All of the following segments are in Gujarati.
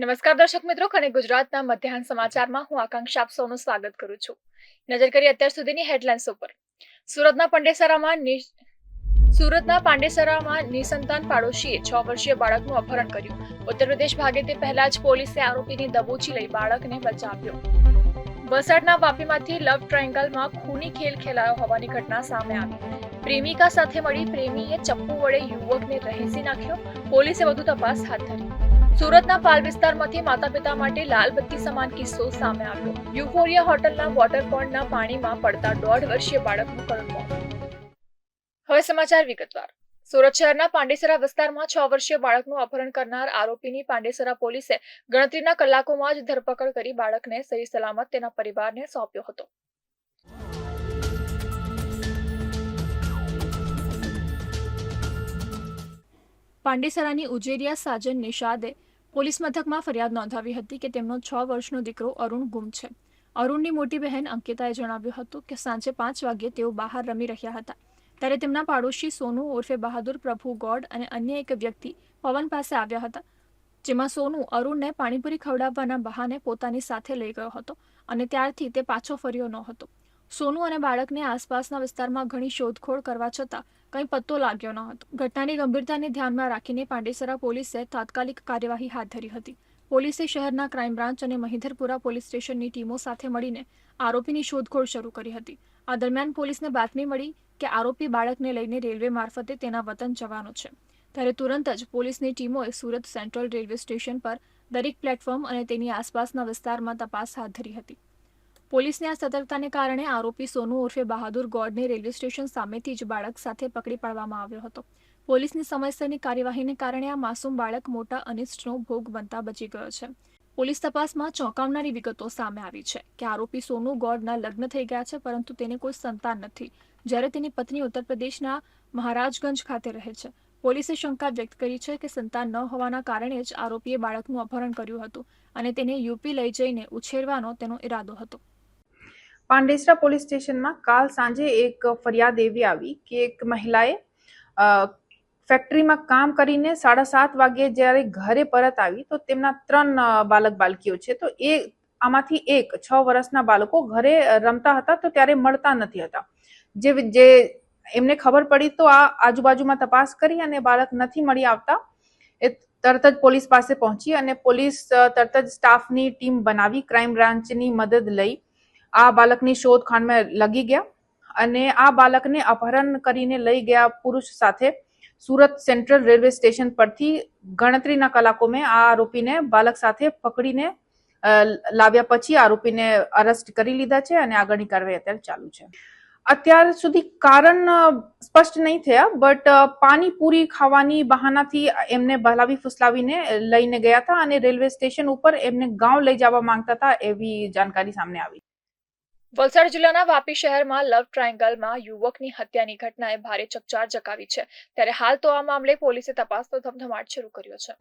નમસ્કાર દર્શક મિત્રો અને ગુજરાતના મધ્યાહન સમાચારમાં હું આકાંક્ષા આપ સૌનું સ્વાગત કરું છું. નજર કરીએ અત્યાર સુધીની હેડલાઇન્સ ઉપર. સુરતના પાંડેસરામાં સુરતના પાંડેસરામાં નિસંતાન પાડોશીએ છ વર્ષીય બાળકનું અપહરણ કર્યું. ઉત્તર પ્રદેશ ભાગે તે પહેલા જ પોલીસે આરોપીની દબોચી લઈ બાળકને બચાવ્યો. વલસાડના વાપીમાંથી લવ ટ્રાયંગલમાં ખૂની ખેલ ખેલાયો હોવાની ઘટના સામે આવી. પ્રેમિકા સાથે મળી પ્રેમીએ ચપ્પુ વડે યુવકને રહેસી નાખ્યો. પોલીસે વધુ તપાસ હાથ ધરી. સુરતના પાલ વિસ્તારમાંથી માતા પિતા માટે લાલ બત્તી સમાન કિસ્સો સામે આવ્યો. યુફોરિયા હોટલના વોટરપોન્ડના પાણીમાં પડતા દોઢ વર્ષીય બાળકનું કરુણ મોત. હવે સમાચાર વિગતવાર. સુરત શહેરના પાંડેસરા વિસ્તારમાં છ વર્ષીય બાળકનું અપહરણ કરનાર આરોપીની પાંડેસરા પોલીસે ગણતરીના કલાકોમાં જ ધરપકડ કરી બાળકને સહી સલામત તેના પરિવારને સોંપ્યો હતો. પાંડેસરાની ઉજેરિયા સાજન નિષાદે પોલીસ મથકમાં ફરિયાદ નોંધાવી હતી કે તેમનો છ વર્ષનો દીકરો અરુણ ગુમ છે. અરુણની મોટી બહેન અંકિતાએ જણાવ્યું હતું કે સાંજે પાંચ વાગ્યે તેઓ બહાર રમી રહ્યા હતા. ત્યારે તેમના પાડોશી સોનુ ઉર્ફે બહાદુર પ્રભુ ગોડ અને અન્ય એક વ્યક્તિ પવન પાસે આવ્યા હતા, જેમાં સોનુ અરુણને પાણીપુરી ખવડાવવાના બહાને પોતાની સાથે લઈ ગયો હતો અને ત્યારથી તે પાછો ફર્યો ન હતો સોનુ અને બાળકને આસપાસના વિસ્તારમાં ઘણી શોધખોળ કરવા છતાં કંઈ પત્તો લાગ્યો ન હતો. ઘટનાની ગંભીરતાને ધ્યાનમાં રાખીને પાંડેસરા પોલીસે તાત્કાલિક કાર્યવાહી હાથ ધરી હતી. પોલીસે શહેરના ક્રાઇમ બ્રાન્ચ અને મહિધરપુરા પોલીસ સ્ટેશનની ટીમો સાથે મળીને આરોપીની શોધખોળ શરૂ કરી હતી. આ દરમિયાન પોલીસને બાતમી મળી કે આરોપી બાળકને લઈને રેલવે મારફતે તેના વતન જવાનો છે. ત્યારે તુરંત જ પોલીસની ટીમોએ સુરત સેન્ટ્રલ રેલવે સ્ટેશન પર દરેક પ્લેટફોર્મ અને તેની આસપાસના વિસ્તારમાં તપાસ હાથ ધરી હતી. પોલીસની આ સતર્કતાને કારણે આરોપી સોનુ ઉર્ફે બહાદુર ગોડને રેલવે સ્ટેશન સામેથી જ બાળક સાથે પકડી પાડવામાં આવ્યો હતો. પોલીસની સમયસરની કાર્યવાહીને કારણે આ માસૂમ બાળક મોટા અનિષ્ટનો ભોગ બનતા બચી ગયો છે. પોલીસ તપાસમાં ચોંકાવનારી વિગતો સામે આવી છે કે આરોપી સોનુ ગોડના લગ્ન થઈ ગયા છે, પરંતુ તેને કોઈ સંતાન નથી. જ્યારે તેની પત્ની ઉત્તર પ્રદેશના મહારાજગંજ ખાતે રહે છે. પોલીસે શંકા વ્યક્ત કરી છે કે સંતાન ન હોવાના કારણે જ આરોપીએ બાળકનું અપહરણ કર્યું હતું અને તેને યુપી લઈ જઈને ઉછેરવાનો તેનો ઈરાદો હતો. પાંડેસરા પોલીસ સ્ટેશનમાં કાલ સાંજે એક ફરિયાદ એવી આવી કે એક મહિલાએ ફેક્ટરીમાં કામ કરીને સાડા સાત વાગ્યે જ્યારે ઘરે પરત આવી તો તેમના ત્રણ બાલક બાલકીઓ છે. તો એ આમાંથી એક છ વર્ષના બાળકો ઘરે રમતા હતા તો ત્યારે મળતા નથી હતા. જે જે એમને ખબર પડી તો આ આજુબાજુમાં તપાસ કરી અને બાળક નથી મળી આવતા. એ તરત જ પોલીસ પાસે પહોંચી અને પોલીસ તરત જ સ્ટાફની ટીમ બનાવી ક્રાઇમ બ્રાન્ચની મદદ લઈ આ બાળકની શોધખાણમાં લગી ગયા અને આ બાળકને અપહરણ કરીને લઈ ગયા પુરુષ સાથે સુરત સેન્ટ્રલ રેલવે સ્ટેશન પરથી ગણતરીના કલાકોમાં આ આરોપીને બાળક સાથે પકડીને લાવ્યા પછી આરોપીને અરેસ્ટ કરી લીધા છે અને આગળની કાર્યવાહી અત્યારે ચાલુ છે. અત્યાર સુધી કારણ સ્પષ્ટ નહીં થયા, બટ પાણીપુરી ખાવાની બહાનાથી એમને બહલાવી ફુસલાવીને લઈને ગયા હતા અને રેલવે સ્ટેશન ઉપર એમને ગાંવ લઈ જવા માંગતા હતા એવી જાણકારી સામે આવી. વલસાડ જિલ્લાના વાપી શહેરમાં લવ ટ્રાયંગલમાં યુવકની હત્યાની ઘટનાએ ભારે ચકચાર જકાવી છે. ત્યારે હાલ તો આ મામલે પોલીસે તપાસનો ધમધમાટ શરૂ કર્યો છે.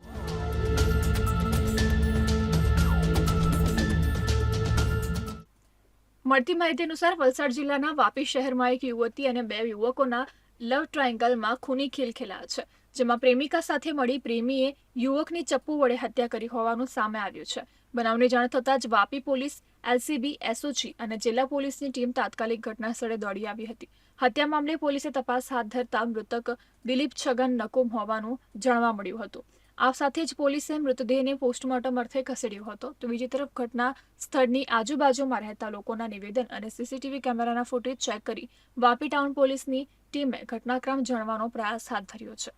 મળતી માહિતી અનુસાર વલસાડ જિલ્લાના વાપી શહેરમાં એક યુવતી અને બે યુવકોના લવ ટ્રાયંગલમાં ખૂની ખેલ ખેલાયો છે, જેમાં પ્રેમિકા સાથે મળી પ્રેમીએ યુવકની ચપ્પુ વડે હત્યા કરી હોવાનું સામે આવ્યું છે. બનાવની જાણ થતાં જ વાપી પોલીસ, એલસીબી, એસઓજી અને જિલ્લા પોલીસની ટીમ તાત્કાલિક ઘટના સ્થળે દોડી આવી હતી. હત્યા મામલે પોલીસે તપાસ હાથ ધરતા મૃતક દિલીપ છગન નકુમ હોવાનું જાણવા મળ્યું હતું. આ સાથે જ પોલીસે મૃતદેહને પોસ્ટમોર્ટમ અર્થે ખસેડ્યો હતો. તો બીજી તરફ ઘટના સ્થળની આજુબાજુમાં રહેતા લોકોના નિવેદન અને સીસીટીવી કેમેરાના ફૂટેજ ચેક કરી વાપી ટાઉન પોલીસની ટીમે ઘટનાક્રમ જાણવાનો પ્રયાસ હાથ ધર્યો છે.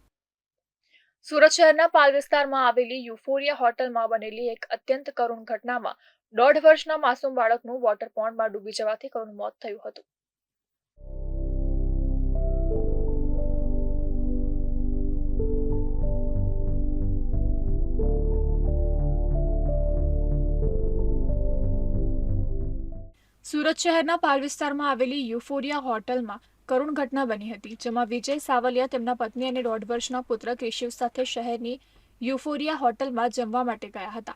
સુરત શહેરના પાલ વિસ્તારમાં આવેલી યુફોરિયા હોટલમાં બનેલી એક અત્યંત કરુણ ઘટનામાં દોઢ વર્ષના માસૂમ બાળકનું વોટર પોન્ડમાં ડૂબી જવાથી કરુણ મોત થયું હતું. સુરત શહેરના પાલ વિસ્તારમાં આવેલી યુફોરિયા હોટલમાં કરુણ ઘટના બની હતી, જેમાં વિજય સાવલિયા તેમના પત્ની અને દોઢ વર્ષના પુત્ર કેશિવ સાથે શહેરની યુફોરિયા હોટલમાં જમવા માટે ગયા હતા.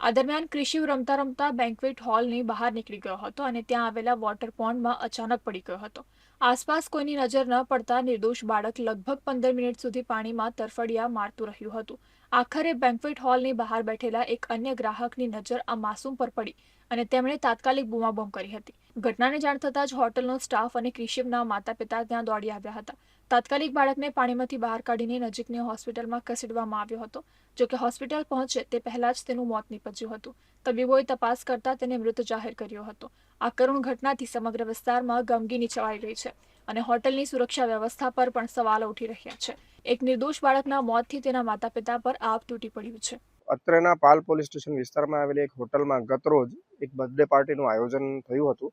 આ દરમિયાન ક્રિશિવ રમતા રમતા બેન્કવેટ હોલની બહાર નીકળી ગયો હતો અને ત્યાં આવેલા વોટર પોન્ડમાં અચાનક પડી ગયો હતો. આસપાસ કોઈની નજર ન પડતા નિર્દોષ બાળક લગભગ પંદર મિનિટ સુધી પાણીમાં તરફડિયા મારતું રહ્યું હતું. આખરે બેન્ક્વેટ હોલની બહાર બેઠેલા એક અન્ય ગ્રાહકની નજર આ માસૂમ પર પડી અને તેમણે તાત્કાલિક બૂમાબૂમ કરી હતી. ઘટનાની જાણ થતાં જ હોટલનો સ્ટાફ અને ક્રિશિવના માતા પિતા ત્યાં દોડી આવ્યા હતા. તાત્કાલિક બાળકને પાણીમાંથી બહાર કાઢીને નજીકની હોસ્પિટલમાં ખસેડવામાં આવ્યો હતો. જોકે હોસ્પિટલ પહોંચે તે પહેલા જ તેનું મોત નીપજ્યું હતું. તબીબોએ તપાસ કરતા તેને મૃત જાહેર કર્યો હતો. આ કરુણ ઘટનાથી સમગ્ર વિસ્તારમાં ગમગીની છવાઈ ગઈ છે અને હોટલની સુરક્ષા વ્યવસ્થા પર પણ સવાલો ઉઠી રહ્યા છે. એક નિર્દોષ બાળકના મોતથી તેના માતા પિતા પર આપ તૂટી પડ્યું છે. અત્રેના પાલ પોલીસ સ્ટેશન વિસ્તારમાં આવેલી એક હોટલમાં ગતરોજ એક બર્થડે પાર્ટીનું આયોજન થયું હતું,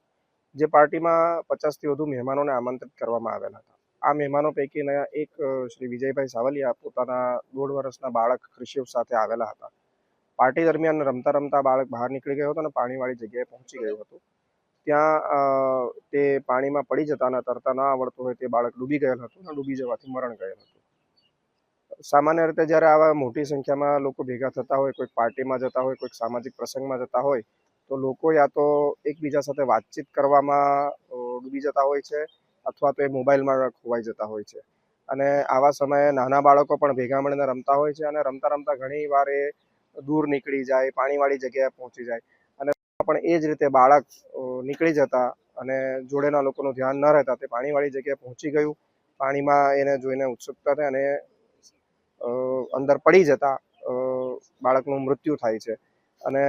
જે પાર્ટીમાં પચાસથી વધુ મહેમાનોને આમંત્રિત કરવામાં આવેલા હતા. આ મહેમાનો પૈકીના એક શ્રી વિજયભાઈ સાવલિયા પોતાના દોઢ વર્ષના બાળક ક્રિશિવ સાથે આવેલા હતા. પાર્ટી દરમિયાન રમતા રમતા બાળક બહાર નીકળી ગયો હતો અને પાણીવાળી જગ્યાએ પહોંચી ગયું હતું. ત્યાં તે પાણીમાં પડી જતા અને તરતા ન આવડતું હોય તે બાળક ડૂબી ગયેલ હતું અને ડૂબી જવાથી મરણ ગયેલ હતું. સામાન્ય રીતે જ્યારે આવા મોટી સંખ્યામાં લોકો ભેગા થતા હોય, કોઈક પાર્ટીમાં જતા હોય, કોઈક સામાજિક પ્રસંગમાં જતા હોય, તો લોકો યા તો એકબીજા સાથે વાતચીત કરવામાં ડૂબી જતા હોય છે અથવા તો એ મોબાઈલમાં ખોવાઈ જતા હોય છે. અને આવા સમયે નાના બાળકો પણ ભેગા મળીને રમતા હોય છે અને રમતા રમતા ઘણી વાર એ દૂર નીકળી જાય, પાણીવાળી જગ્યાએ પહોંચી જાય. અને પણ એ જ રીતે બાળક નીકળી જતા અને જોડેના લોકોનું ધ્યાન ન રહેતા તે પાણીવાળી જગ્યાએ પહોંચી ગયું, પાણીમાં એને જોઈને ઉત્સુકતા થઈ અને અંદર પડી જતા બાળકનું મૃત્યુ થાય છે. અને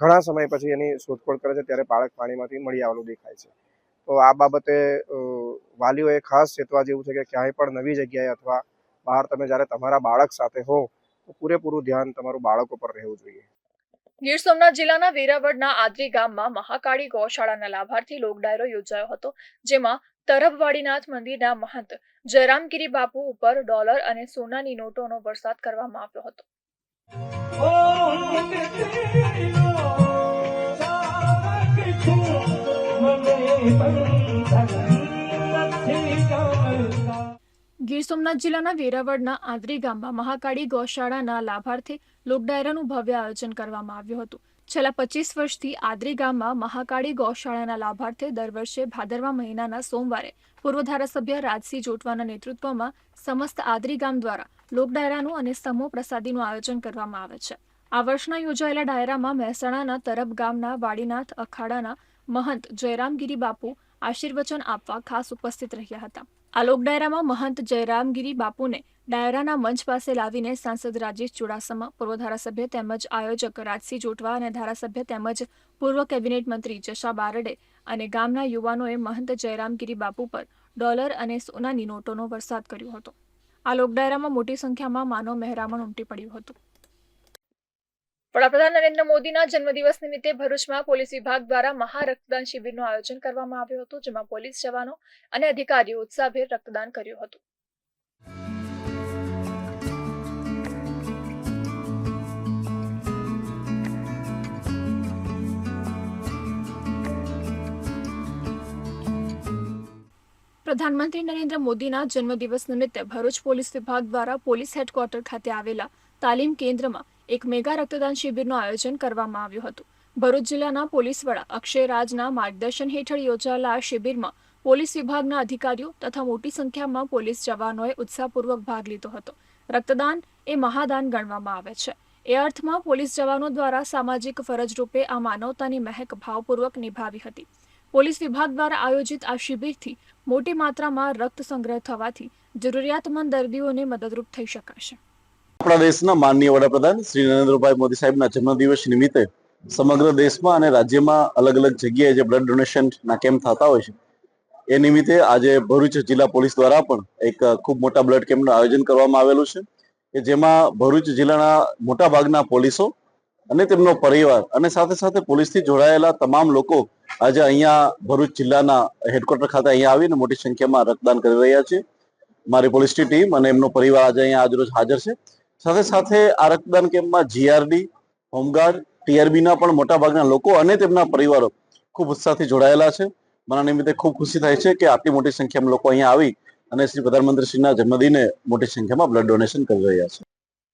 ઘણા સમય પછી એની શોધખોળ કરે છે, ત્યારે બાળક પાણીમાંથી મળી આવેલું દેખાય છે. તો આ બાબતે વાલીઓએ ખાસ ચેતવા જેવું છે કે ક્યાંય પણ નવી જગ્યાએ અથવા બહાર તમે જ્યારે તમારા બાળક સાથે હો, તો પૂરેપૂરું ધ્યાન તમારું બાળકો પર રહેવું જોઈએ. ગીર સોમનાથ જિલ્લાના વેરાવળના આદરી ગામમાં મહાકાળી ગૌશાળાના લાભાર્થી લોક ડાયરો યોજાયો હતો, જેમાં તરફવાડીનાથ મંદિરના મહંત જયરામગીરી બાપુ ઉપર ડોલર અને સોનાની નોટોનો વરસાદ કરવામાં આવ્યો હતો. ગીર સોમનાથ જિલ્લાના વેરાવળના આદરી ગામમાં મહાકાળી ગૌશાળાના લાભાર્થે લોકડાયરાનું ભવ્ય આયોજન કરવામાં આવ્યું હતું. છેલ્લા પચીસ વર્ષથી આદરી ગામમાં મહાકાળી ગૌશાળાના લાભાર્થે દર વર્ષે ભાદરવા મહિનાના સોમવારે પૂર્વ ધારાસભ્ય રાજસિંહ જોટવાના નેતૃત્વમાં સમસ્ત આદરી ગામ દ્વારા લોકડાયરાનું અને સમૂહ પ્રસાદીનું આયોજન કરવામાં આવે છે. આ વર્ષના યોજાયેલા ડાયરામાં મહેસાણાના તરબ ગામના વાડીનાથ અખાડાના મહંત જયરામગીરી બાપુ આશીર્વચન આપવા ખાસ ઉપસ્થિત રહ્યા હતા. આ લોકડાયરામાં મહંત જયરામગીરી બાપુને ડાયરાના મંચ પાસે લાવીને સાંસદ રાજેશ ચુડાસમા, પૂર્વ ધારાસભ્ય તેમજ આયોજક રાજસિંહ જોટવા અને ધારાસભ્ય તેમજ પૂર્વ કેબિનેટ મંત્રી જશા બારડે અને ગામના યુવાનોએ મહંત જયરામગીરી બાપુ પર ડોલર અને સોનાની નોટોનો વરસાદ કર્યો હતો. આ લોકડાયરામાં મોટી સંખ્યામાં માનવ મહેરામણ ઉમટી પડ્યું હતું. વડાપ્રધાન નરેન્દ્ર મોદીના જન્મદિવસ નિમિત્તે ભરૂચમાં પોલીસ વિભાગ દ્વારા મહા રક્તદાન શિબિરનું આયોજન કરવામાં આવ્યું હતું, જેમાં પોલીસ જવાનો અને અધિકારીઓ ઉત્સાહભેર રક્તદાન કર્યું હતું. પ્રધાનમંત્રી નરેન્દ્ર મોદીના જન્મદિવસ નિમિત્તે ભરૂચ પોલીસ વિભાગ દ્વારા પોલીસ હેડક્વાર્ટર ખાતે આવેલા તાલીમ કેન્દ્રમાં એક મેગા રક્તદાન શિબિરનું આયોજન કરવામાં આવ્યું હતું. ભરૂચ જિલ્લાના પોલીસ વડા અક્ષય રાજના માર્ગદર્શન હેઠળ યોજાયેલા આ શિબિરમાં પોલીસ વિભાગના અધિકારીઓ તથા મોટી સંખ્યામાં પોલીસ જવાનોએ ઉત્સાહપૂર્વક ભાગ લીધો હતો. રક્તદાન એ મહાદાન ગણવામાં આવે છે. એ અર્થમાં પોલીસ જવાનો દ્વારા સામાજિક ફરજ રૂપે આ માનવતાની મહેક ભાવપૂર્વક નિભાવી હતી. પોલીસ વિભાગ દ્વારા આયોજિત આ શિબિરથી મોટી માત્રામાં રક્ત સંગ્રહ થવાથી જરૂરિયાતમંદ દર્દીઓને મદદરૂપ થઈ શકાશે. આપણા દેશના માનનીય વડાપ્રધાન શ્રી નરેન્દ્રભાઈ મોદી સાહેબના જન્મદિવસ નિમિત્તે સમગ્ર દેશમાં અને રાજ્યમાં અલગ અલગ જગ્યાએ જે બ્લડ ડોનેશનના કેમ્પ થતા હોય છે, એ નિમિત્તે આજે ભરૂચ જિલ્લા પોલીસ દ્વારા પણ એક ખૂબ મોટા બ્લડ કેમ્પનું આયોજન કરવામાં આવેલું છે, કે જેમાં ભરૂચ જિલ્લાના મોટા ભાગના પોલીસો અને તેમનો પરિવાર અને સાથે સાથે પોલીસથી જોડાયેલા તમામ લોકો આજે અહીંયા ભરૂચ જિલ્લાના હેડક્વાર્ટર ખાતે અહીંયા આવીને મોટી સંખ્યામાં રક્તદાન કરી રહ્યા છે. મારી પોલીસની ટીમ અને એમનો પરિવાર આજે અહીંયા આજરોજ હાજર છે. સાથે સાથે આ રક્તદાન કેમ્પમાં જીઆરડી હોમગાર્ડ ટીઆરબીના પણ મોટા ભાગના લોકો અને તેમના પરિવારો ખૂબ ઉત્સાહથી જોડાયેલા છે. મારા નિમિત્તે ખૂબ ખુશી થાય છે કે આટલી મોટી સંખ્યામાં લોકો અહીંયા આવી અને શ્રી પ્રધાનમંત્રીશ્રીના જન્મદિને મોટી સંખ્યામાં બ્લડ ડોનેશન કરી રહ્યા છે.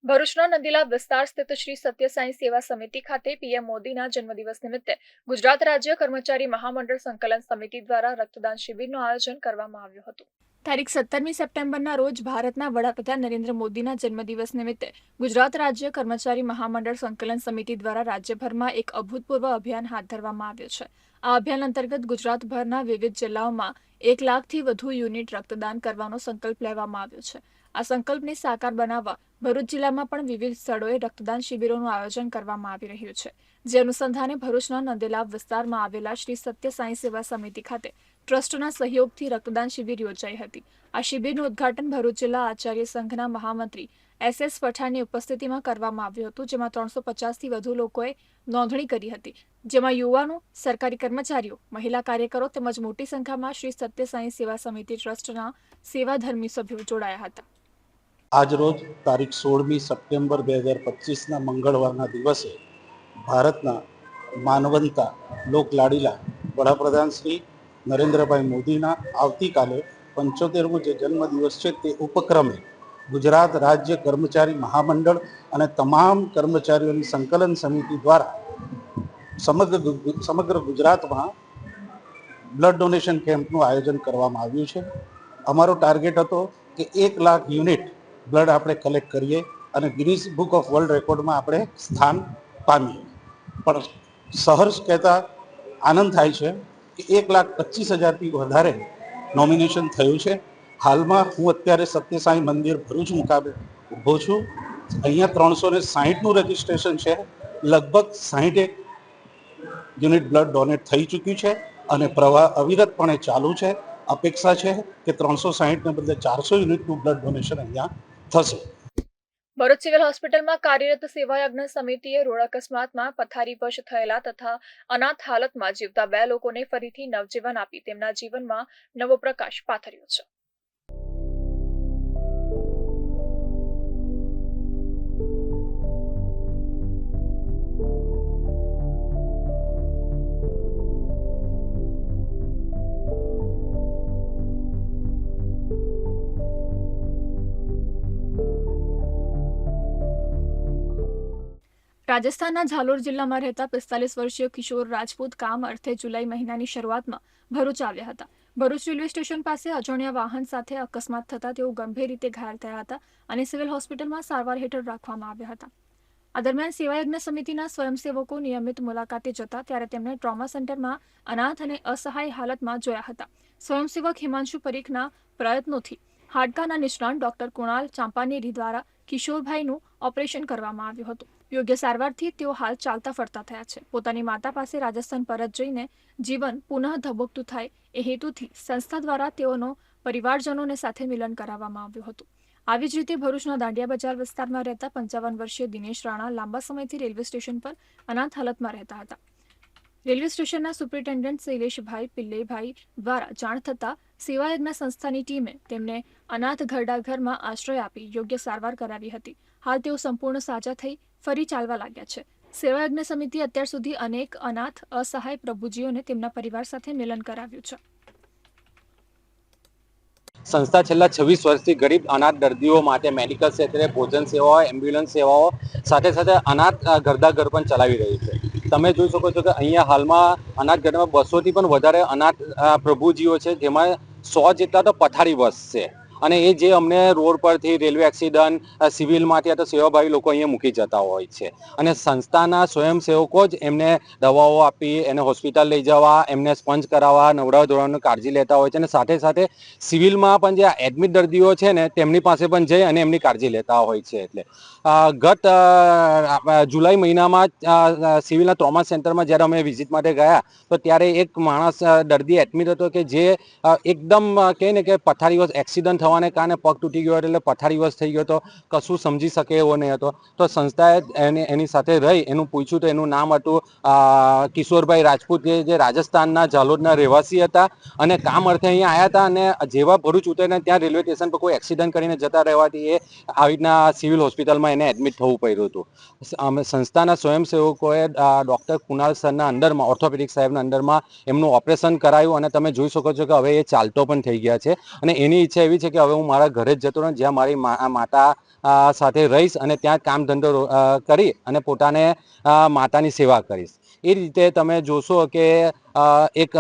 ભરૂચના નંદીલા વિસ્તાર સ્થિત શ્રી સત્ય સાંઈ સેવા સમિતિ ખાતે પીએમ મોદીના જન્મદિવસ નિમિત્તે ગુજરાત રાજ્ય કર્મચારી મહામંડળ સંકલન સમિતિ દ્વારા રક્તદાન શિબિરનું આયોજન કરવામાં આવ્યું હતું. તારીખ સત્તરમી સપ્ટેમ્બરના રોજ ભારતના વડાપ્રધાન નરેન્દ્ર મોદીના જન્મદિવસ નિમિત્તે ગુજરાત રાજ્ય કર્મચારી મહામંડળ સંકલન સમિતિ દ્વારા રાજ્યભરમાં એક અભૂતપૂર્વ અભિયાન હાથ ધરવામાં આવ્યું છે. આ અભિયાન અંતર્ગત ગુજરાતભરના વિવિધ જિલ્લાઓમાં એક લાખથી વધુ યુનિટ રક્તદાન કરવાનો સંકલ્પ લેવામાં આવ્યો છે. આ સંકલ્પને સાકાર બનાવવા ભરૂચ જિલ્લામાં પણ વિવિધ સ્થળોએ રક્તદાન શિબિરોનું આયોજન કરવામાં આવી રહ્યું છે. જે અનુસંધાને ભરૂચના નંદેલાવ વિસ્તારમાં આવેલા શ્રી સત્ય સાંઈ સેવા સમિતિ ખાતે ટ્રસ્ટના સહયોગથી રક્તદાન શિબિર યોજાઈ હતી. આ શિબિરનું ઉદ્ઘાટન ભરૂચ જિલ્લા આચાર્ય સંઘના મહામંત્રી એસ એસ પઠાણની ઉપસ્થિતિમાં કરવામાં આવ્યું હતું, જેમાં ત્રણસો પચાસથી વધુ લોકોએ નોંધણી કરી હતી. જેમાં યુવાનો, સરકારી કર્મચારીઓ, મહિલા કાર્યકરો તેમજ મોટી સંખ્યામાં શ્રી સત્ય સાંઈ સેવા સમિતિ ટ્રસ્ટના સેવાધર્મી સભ્યો જોડાયા હતા. આજરોજ તારીખ સોળમી સપ્ટેમ્બર બે હજાર પચીસના મંગળવારના દિવસે ભારતના માનવંતા લોકલાડીલા વડાપ્રધાન શ્રી નરેન્દ્રભાઈ મોદીના આવતીકાલે પંચોતેરમો જે જન્મદિવસ છે તે ઉપક્રમે ગુજરાત રાજ્ય કર્મચારી મહામંડળ અને તમામ કર્મચારીઓની સંકલન સમિતિ દ્વારા સમગ્ર સમગ્ર ગુજરાતમાં બ્લડ ડોનેશન કેમ્પનું આયોજન કરવામાં આવ્યું છે. અમારો ટાર્ગેટ હતો કે એક લાખ યુનિટ બ્લડ આપણે કલેક્ટ કરીએ અને ગિનિસ બુક ઓફ વર્લ્ડ રેકોર્ડમાં આપણે સ્થાન પામીએ. પણ સહર્ષ કહેતા આનંદ થાય છે કે એક લાખ પચીસ હજારથી વધારે નોમિનેશન થયું છે. હાલમાં હું અત્યારે સત્યસાઈ મંદિર ભરૂચ મુકાબલે ઊભો છું. અહીંયા ત્રણસો ને સાહીઠનું રજિસ્ટ્રેશન છે. લગભગ સાહીઠેક યુનિટ બ્લડ ડોનેટ થઈ ચૂક્યું છે અને પ્રવાહ અવિરતપણે ચાલુ છે. અપેક્ષા છે કે ત્રણસો સાહીઠને બદલે ચારસો યુનિટનું બ્લડ ડોનેશન અહીંયા થશે. ભરૂચ સિવિલ હોસ્પિટલમાં કાર્યરત સેવાયજ્ઞ સમિતિએ રોડ અકસ્માતમાં પથારીવશ થયેલા તથા અનાથ હાલતમાં જીવતા બે લોકોને ફરીથી નવજીવન આપી તેમના જીવનમાં નવો પ્રકાશ પાથર્યો છે. રાજસ્થાનના ઝાલોર જિલ્લામાં રહેતા પિસ્તાલીસ વર્ષીય કિશોર રાજપૂત કામ અર્થે જુલાઈ મહિનાની શરૂઆતમાં ભરૂચ આવ્યા હતા. ભરૂચ રેલવે સ્ટેશન પાસે અજાણ્યા વાહન સાથે અકસ્માત થતા તેઓ ગંભીર રીતે ઘાયલ થયા હતા અને સિવિલ હોસ્પિટલમાં સારવાર હેઠળ રાખવામાં આવ્યા હતા. આ દરમિયાન સેવાયજ્ઞ સમિતિના સ્વયંસેવકો નિયમિત મુલાકાતે જતા ત્યારે તેમણે ટ્રોમા સેન્ટરમાં અનાથ અને અસહાય હાલતમાં જોયા હતા. સ્વયંસેવક હિમાંશુ પરીખના પ્રયત્નોથી હાડકાના નિષ્ણાંત ડોક્ટર કુણાલ ચાંપાનેરી દ્વારા કિશોરભાઈનું ઓપરેશન કરવામાં આવ્યું હતું. યોગ્ય સારવારથી તેઓ હાલ ચાલતા ફરતા થયા છે. પોતાની માતા પાસે રાજસ્થાન પરત જઈને જીવન પુનઃ ધબકતું થાય એ હેતુથી સંસ્થા દ્વારા તેઓનો પરિવારજનોને સાથે મિલન કરાવવામાં આવ્યું હતું. આવી જ રીતે ભરૂચના દાંડિયા બજાર વિસ્તારમાં રહેતા પંચાવન વર્ષીય દિનેશ રાણા લાંબા સમયથી રેલવે સ્ટેશન પર અનાથ હાલતમાં રહેતા હતા. રેલવે સ્ટેશનના સુપ્રિન્ટેન્ડન્ટ શૈલેષભાઈ પિલ્લેભાઈ દ્વારા જાણ થતાં સેવાયજ્ઞ સંસ્થાની ટીમે તેમને અનાથ ઘરડા ઘરમાં આશ્રય આપી યોગ્ય સારવાર કરાવી હતી. હાલ તેઓ સંપૂર્ણ સાજા થઈ ફરી ચાલવા લાગ્યા છે. સેવાયજ્ઞ સમિતિ અત્યાર સુધી અનેક અનાથ, અસહાય પ્રભુજીઓને તેમના પરિવાર સાથે મિલન કરાવ્યું છે. સંસ્થા છેલ્લા છવ્વીસ વર્ષથી ગરીબ, અનાથ દર્દીઓ માટે મેડિકલ ક્ષેત્રે ભોજન સેવાઓ, એમ્બ્યુલન્સ સેવાઓ સાથે સાથે અનાથ ઘર પણ ચલાવી રહી છે. તમે જોઈ શકો છો કે અહીંયા હાલમાં અનાથ ઘરમાં બસોથી પણ વધારે અનાથ પ્રભુજીઓ છે, જેમાં સો જેટલા તો પથારી બસ છે. અને એ જે અમને રોડ પરથી રેલવે એક્સિડન્ટ સિવિલમાંથી અથવા સેવાભાવી લોકો અહીંયા મૂકી જતા હોય છે. અને સંસ્થાના સ્વયંસેવકો જ એમને દવાઓ આપી, એને હોસ્પિટલ લઈ જવા, એમને સ્પંજ કરાવવા નવડાવ ધોરણની કાળજી લેતા હોય છે. અને સાથે સાથે સિવિલમાં પણ જે એડમિટ દર્દીઓ છે ને, તેમની પાસે પણ જઈ અને એમની કાળજી લેતા હોય છે એટલે. ગત જુલાઈ મહિનામાં સિવિલના ટ્રોમા સેન્ટરમાં જ્યારે અમે વિઝિટ માટે ગયા, તો ત્યારે એક માણસ દર્દી એડમિટ હતો કે જે એકદમ કહે ને કે પથારી એક્સિડન્ટ થવાને કારણે પગ તૂટી ગયો એટલે પથારીવશ થઈ ગયો હતો. કશું સમજી શકે એવો નહીં હતો. તો સંસ્થાએ એને, એની સાથે રહી, એનું પૂછ્યું તો એનું નામ હતું કિશોરભાઈ રાજપૂત, જે રાજસ્થાનના ઝાલોદના રહેવાસી હતા. અને કામ અર્થે અહીંયા આવ્યા હતા અને જેવા ભરૂચ ઉતરીને ત્યાં રેલવે સ્ટેશન પર કોઈ એક્સિડન્ટ કરીને જતા રહેવાથી એ આવી રીતના સિવિલ હોસ્પિટલમાં એને એડમિટ થવું પડ્યું હતું. અમે, સંસ્થાના સ્વયંસેવકોએ ડૉક્ટર કુણાલ સરના અંડરમાં, ઓર્થોપેડિક સાહેબના અંડરમાં એમનું ઓપરેશન કરાયું અને તમે જોઈ શકો છો કે હવે એ ચાલતો પણ થઈ ગયા છે. અને એની ઈચ્છા એવી છે કે કે હવે હું મારા ઘરે જ જતો રહ્યો જ્યાં મારી માતા સાથે રહીશ અને ત્યાં કામ ધંધો કરી અને પોતાને માતાની સેવા કરીશ. એ રીતે તમે જોશો કે એક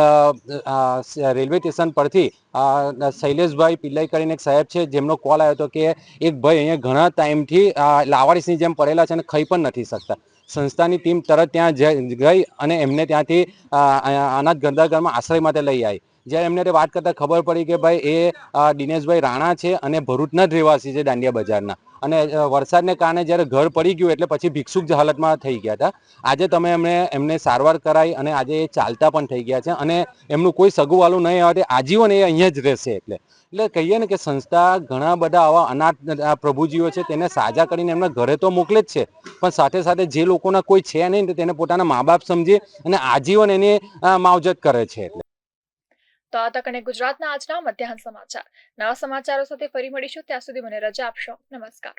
રેલવે સ્ટેશન પરથી શૈલેષભાઈ પિલ્લાઈ કરીને એક સાહેબ છે જેમનો કોલ આવ્યો હતો કે એક ભાઈ અહીંયા ઘણા ટાઈમથી લાવારીસની જેમ પડેલા છે અને ખાઈ પણ નથી શકતા. સંસ્થાની ટીમ તરત ત્યાં ગઈ અને એમને ત્યાંથી અ, અનાથ ગંદાઘરમાં આશ્રય માટે લઈ આવી. જ્યારે એમને વાત કરતા ખબર પડી કે ભાઈ એ દિનેશભાઈ રાણા છે અને ભરૂચના જ રહેવાસી છે દાંડિયા બજારના. અને વરસાદને કારણે જ્યારે ઘર પડી ગયું એટલે પછી ભિક્ષુક હાલતમાં થઈ ગયા હતા. આજે તમે એમને એમને સારવાર કરાઈ અને આજે એ ચાલતા પણ થઈ ગયા છે. અને એમનું કોઈ સગુવાલું નહીં આવે આજીવન એ અહીંયા જ રહેશે એટલે. એટલે કહીએ ને કે સંસ્થા ઘણા બધા આવા અનાથ પ્રભુજીઓ છે, તેને સાજા કરીને એમના ઘરે તો મોકલે જ છે. પણ સાથે સાથે જે લોકોના કોઈ છે નહીં, તેને પોતાના મા બાપ સમજે અને આજીવન એની માવજત કરે છે એટલે. તો આ તક અને ગુજરાતના આજના મધ્યાહન સમાચાર. નવા સમાચારો સાથે ફરી મળીશું. ત્યાં સુધી મને રજા આપશો. નમસ્કાર.